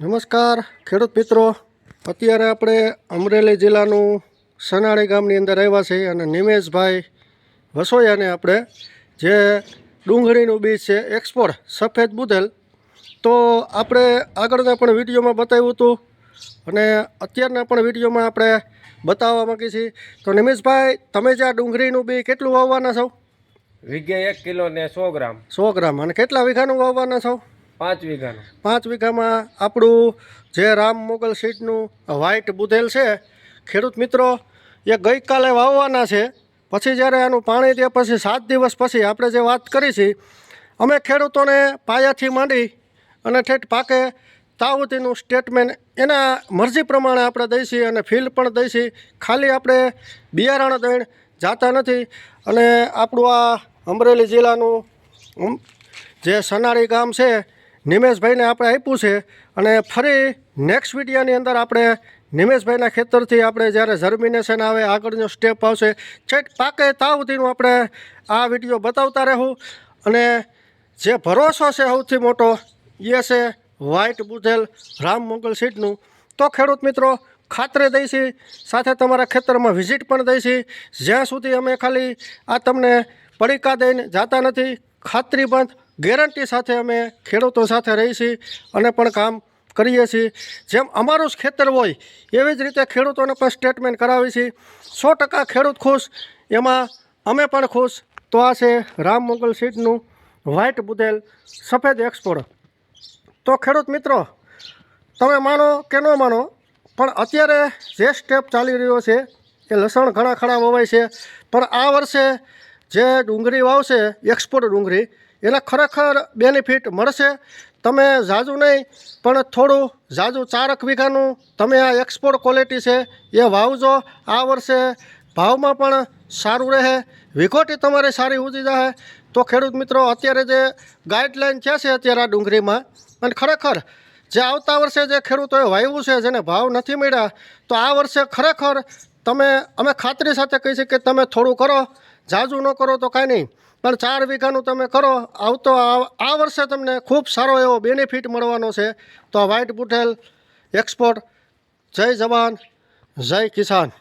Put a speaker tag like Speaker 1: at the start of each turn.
Speaker 1: નમસ્કાર ખેડૂત મિત્રો. અત્યારે આપણે અમરેલી જિલ્લાનું સનાળી ગામની અંદર આવ્યા છીએ અને નિમેશભાઈ વસોયાને આપણે જે ડુંગળીનું બીજ છે એક્સપોર્ટ સફેદ બુધેલ. તો આપણે આગળના પણ વિડીયોમાં બતાવ્યું હતું અને અત્યારના પણ વિડીયોમાં આપણે બતાવવા માગીએ છીએ. તો નિમેશભાઈ તમે જે આ ડુંગળીનું બી કેટલું વાવવાના છો?
Speaker 2: વીઘે એક કિલો ને સો ગ્રામ.
Speaker 1: સો ગ્રામ. અને કેટલા વીઘાનું વાવવાના છો?
Speaker 2: પાંચ વીઘાનો.
Speaker 1: પાંચ વીઘામાં આપણું જે રામ મોગલ સીડનું વ્હાઇટ બુધેલ છે, ખેડૂત મિત્રો, એ ગઈકાલે વાવવાના છે. પછી જ્યારે આનું પાણી દે પછી સાત દિવસ પછી આપણે જે વાત કરી છે, અમે ખેડૂતોને પાયાથી માંડી અને ઠેઠ પાકે તાવતીનું સ્ટેટમેન્ટ એના મરજી પ્રમાણે આપણે દઈશી અને ફીલ પણ દઈશી ખાલી આપણે બિયારણ દઈને જાતા નથી અને આપણું આ અમરેલી જિલ્લાનું જે સનાળી ગામ છે નિમેશભાઈને આપણે આપ્યું છે અને ફરી નેક્સ્ટ વિડીયાની અંદર આપણે નિમેશભાઈના ખેતરથી આપણે જ્યારે જર્મિનેશન આવે આગળનો સ્ટેપ આવશે. છેક પાકે તાવતીનું આપણે આ વીડિયો બતાવતા રહેવું અને જે ભરોસો છે સૌથી મોટો, એ છે વ્હાઇટ બુધેલ રામ મંગલ સીડનું તો ખેડૂત મિત્રો, ખાતરે દઈશી સાથે તમારા ખેતરમાં વિઝિટ પણ દઈશી જ્યાં સુધી અમે ખાલી આ તમને પડીકા દઈને જાતા નથી ખાતરીબંધ ગેરંટી સાથે અમે ખેડૂતો સાથે રહી છીએ અને પણ કામ કરીએ છીએ. જેમ અમારું જ ખેતર હોય, એવી જ રીતે ખેડૂતોને પણ સ્ટેટમેન્ટ કરાવી છીએ સો ટકા ખેડૂત ખુશ, એમાં અમે પણ ખુશ. તો આ છે રામ મોગલ સીડનું વ્હાઇટ બુદેલ સફેદ એક્સપોર્ટ તો ખેડૂત મિત્રો, તમે માનો કે ન માનો, પણ અત્યારે જે સ્ટેપ ચાલી રહ્યો છે, એ લસણ ઘણા ખરા વવાય છે. પણ આ વર્ષે જે ડુંગળી વાવશે એક્સપોર્ટ ડુંગળી એના ખરેખર બેનિફિટ મળશે. તમે ઝાઝું નહીં, પણ થોડું ઝાઝું ચારક વીઘાનું તમે આ એક્સપોર્ટ ક્વોલિટી છે એ વાવજો. આ વર્ષે ભાવમાં પણ સારું રહે. વિગોટી તમારી સારી ઉજી જશે તો ખેડૂત મિત્રો, અત્યારે જે ગાઈડલાઈન છે છે અત્યારે આ ડુંગળીમાં, અને ખરેખર જે આવતા વર્ષે જે ખેડૂતોએ વાવ્યું છે, જેને ભાવ નથી મળ્યા, તો આ વર્ષે ખરેખર તમે, અમે ખાતરી સાથે કહી કે તમે થોડું કરો. જાજુ ન કરો તો કાંઈ નહીં. પણ ચાર વીઘાનું તમે કરો, આવતો આ વર્ષે તમને ખૂબ સારો એવો બેનિફિટ મળવાનો છે. તો વ્હાઇટ બુટેલ એક્સપોર્ટ જય જવાન, જય કિસાન.